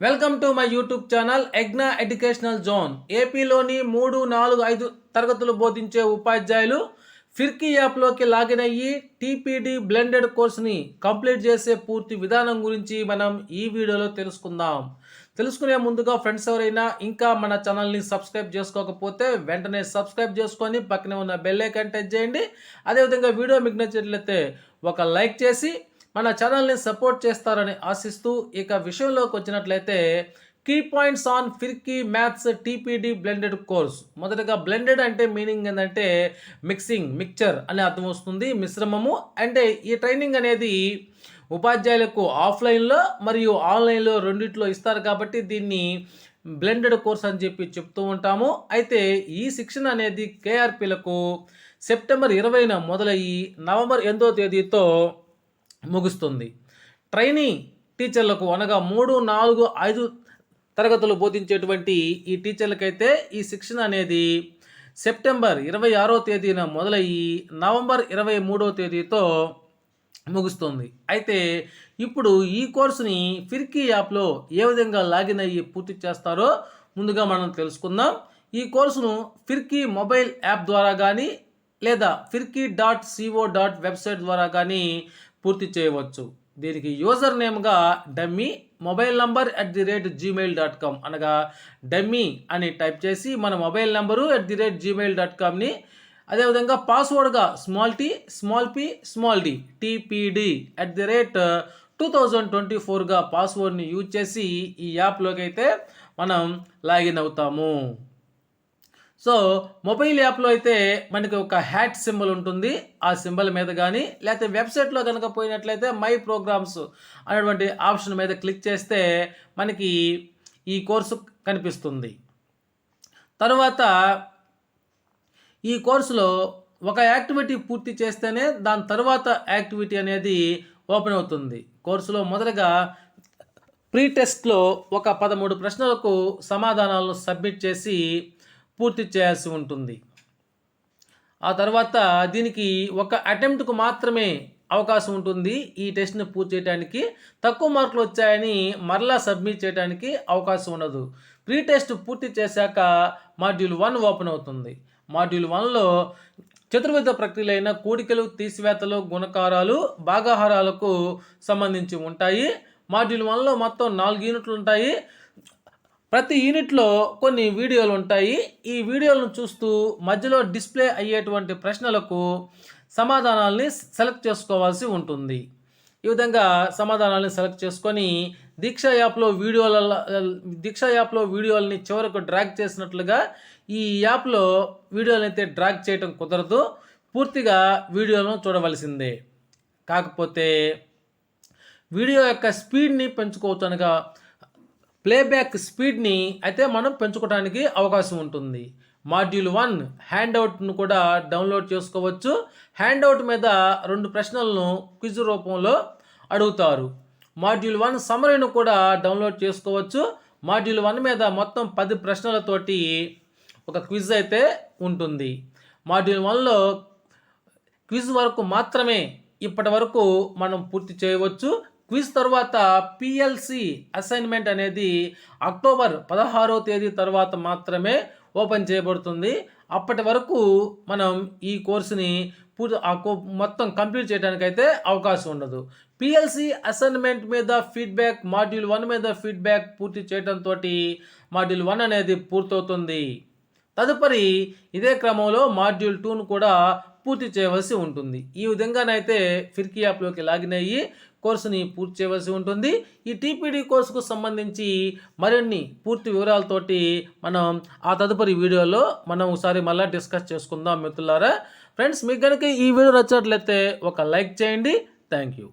Welcome to my YouTube channel ఎగ్నా educational zone. ఏపీలోని మూడు నాలుగు ఐదు తరగతులు బోధించే ఉపాధ్యాయులు ఫిర్కీ యాప్లోకి లాగిన్ అయ్యి టీపీడీ బ్లెండెడ్ కోర్స్ని కంప్లీట్ చేసే పూర్తి విధానం గురించి మనం ఈ వీడియోలో తెలుసుకుందాం. తెలుసుకునే ముందుగా ఫ్రెండ్స్ ఎవరైనా ఇంకా మన ఛానల్ని సబ్స్క్రైబ్ చేసుకోకపోతే వెంటనే సబ్స్క్రైబ్ చేసుకొని పక్కనే ఉన్న బెల్ ఐకాన్ టచ్ చేయండి. అదేవిధంగా వీడియో మీకు నచ్చినట్లయితే ఒక లైక్ చేసి మన ఛానల్ని సపోర్ట్ చేస్తారని ఆశిస్తూ ఇక విషయంలోకి వచ్చినట్లయితే key points on Firki maths TPD blended course. మొదటగా బ్లెండెడ్ అంటే మీనింగ్ ఏంటంటే మిక్సింగ్ మిక్చర్ అని అర్థం వస్తుంది మిశ్రమము. అంటే ఈ ట్రైనింగ్ అనేది ఉపాధ్యాయులకు ఆఫ్లైన్లో మరియు ఆన్లైన్లో రెండిట్లో ఇస్తారు కాబట్టి దీన్ని బ్లెండెడ్ కోర్స్ అని చెప్పి చెప్తూ ఉంటాము. అయితే ఈ శిక్షణ అనేది కేఆర్పీలకు సెప్టెంబర్ ఇరవైన మొదలయ్యి నవంబర్ ఎనిమిదో తేదీతో ముగుస్తుంది. ట్రైనీ టీచర్లకు అనగా మూడు నాలుగు ఐదు తరగతులు బోధించేటువంటి ఈ టీచర్లకైతే ఈ శిక్షణ అనేది సెప్టెంబర్ ఇరవై ఆరో తేదీన మొదలయ్యి నవంబర్ ఇరవై మూడో తేదీతో ముగుస్తుంది. అయితే ఇప్పుడు ఈ కోర్సుని ఫిర్కీ యాప్లో ఏ విధంగా లాగిన్ అయ్యి పూర్తి చేస్తారో ముందుగా మనం తెలుసుకుందాం. ఈ కోర్సును ఫిర్కీ మొబైల్ యాప్ ద్వారా కానీ లేదా Firki dot CO dot website ద్వారా కానీ పూర్తి చేయవచ్చు. దీనికి user నేమ్గా dummy mobile number at the rate Gmail dot com అనగా డమ్మీ అని టైప్ చేసి మన mobile number at the rate Gmail dot కామ్ని అదేవిధంగా పాస్వర్డ్గా small T small P small D TPD at the rate two thousand twenty ఫోర్గా పాస్వర్డ్ని use చేసి ఈ యాప్లోకి అయితే మనం లాగిన్ అవుతాము. సో మొబైల్ యాప్లో అయితే మనకి ఒక హ్యాట్ సింబల్ ఉంటుంది. ఆ సింబల్ మీద కానీ లేకపోతే వెబ్సైట్లో కనుక పోయినట్లయితే మై ప్రోగ్రామ్స్ అనేటువంటి ఆప్షన్ మీద క్లిక్ చేస్తే మనకి ఈ కోర్సు కనిపిస్తుంది. తర్వాత ఈ కోర్సులో ఒక యాక్టివిటీ పూర్తి చేస్తేనే దాని తర్వాత యాక్టివిటీ అనేది ఓపెన్ అవుతుంది. కోర్సులో మొదటగా ప్రీ టెస్ట్లో ఒక పదమూడు ప్రశ్నలకు సమాధానాలను సబ్మిట్ చేసి పూర్తి చేయాల్సి ఉంటుంది. ఆ తర్వాత దీనికి ఒక అటెంప్ట్కు మాత్రమే అవకాశం ఉంటుంది. ఈ టెస్ట్ని పూర్తి చేయడానికి తక్కువ మార్కులు వచ్చాయని మరలా సబ్మిట్ చేయడానికి అవకాశం ఉండదు. ప్రీ టెస్ట్ పూర్తి చేశాక మాడ్యూల్ వన్ ఓపెన్ అవుతుంది. మాడ్యూల్ వన్లో చతుర్విధ ప్రక్రియలైన కూడికలు తీసివేతలు గుణకారాలు భాగాహారాలకు సంబంధించి ఉంటాయి. మాడ్యూల్ వన్లో మొత్తం నాలుగు యూనిట్లు ఉంటాయి. ప్రతి యూనిట్లో కొన్ని వీడియోలు ఉంటాయి. ఈ వీడియోలను చూస్తూ మధ్యలో డిస్ప్లే అయ్యేటువంటి ప్రశ్నలకు సమాధానాల్ని సెలెక్ట్ చేసుకోవాల్సి ఉంటుంది. ఈ విధంగా సమాధానాలను సెలెక్ట్ చేసుకొని దీక్ష యాప్లో వీడియోల దీక్ష యాప్లో వీడియోలని చివరకు డ్రాగ్ చేసినట్లుగా ఈ యాప్లో వీడియోలను అయితే డ్రాగ్ చేయటం కుదరదు. పూర్తిగా వీడియోలను చూడవలసిందే. కాకపోతే వీడియో యొక్క స్పీడ్ని పెంచుకోవచ్చు అనగా ప్లేబ్యాక్ స్పీడ్ని అయితే మనం పెంచుకోవడానికి అవకాశం ఉంటుంది. మాడ్యూల్ వన్ హ్యాండ్అవుట్ను కూడా డౌన్లోడ్ చేసుకోవచ్చు. హ్యాండ్అవుట్ మీద రెండు ప్రశ్నలను క్విజ్ రూపంలో అడుగుతారు. మాడ్యూల్ వన్ సమరీను కూడా డౌన్లోడ్ చేసుకోవచ్చు. మాడ్యూల్ వన్ మీద మొత్తం పది ప్రశ్నలతోటి ఒక క్విజ్ అయితే ఉంటుంది. మాడ్యూల్ వన్లో క్విజ్ వరకు మాత్రమే ఇప్పటి వరకు మనం పూర్తి చేయవచ్చు. క్విజ్ తర్వాత పిఎల్సి అసైన్మెంట్ అనేది అక్టోబర్ పదహారో తేదీ తర్వాత మాత్రమే ఓపెన్ చేయబడుతుంది. అప్పటి వరకు మనం ఈ కోర్సుని పూర్తి ఆ మొత్తం కంప్లీట్ చేయడానికి అయితే అవకాశం ఉండదు. పిఎల్సి అసైన్మెంట్ మీద ఫీడ్బ్యాక్ మాడ్యూల్ వన్ మీద ఫీడ్బ్యాక్ పూర్తి చేయడంతో మాడ్యూల్ వన్ అనేది పూర్తవుతుంది. తదుపరి ఇదే క్రమంలో మాడ్యూల్ టూను కూడా పూర్తి చేయవలసి ఉంటుంది. ఈ విధంగానైతే ఫిర్కీ యాప్లోకి లాగిన్ అయ్యి కోర్సుని పూర్తి చేయవలసి ఉంటుంది. ఈ టీపీడీ కోర్సుకు సంబంధించి మరిన్ని పూర్తి వివరాలతోటి మనం ఆ తదుపరి వీడియోలో మనం ఒకసారి మళ్ళీ డిస్కస్ చేసుకుందాం మిత్రులారా. ఫ్రెండ్స్ మీకు కనుక ఈ వీడియో నచ్చినట్లయితే ఒక లైక్ చేయండి. Thank you.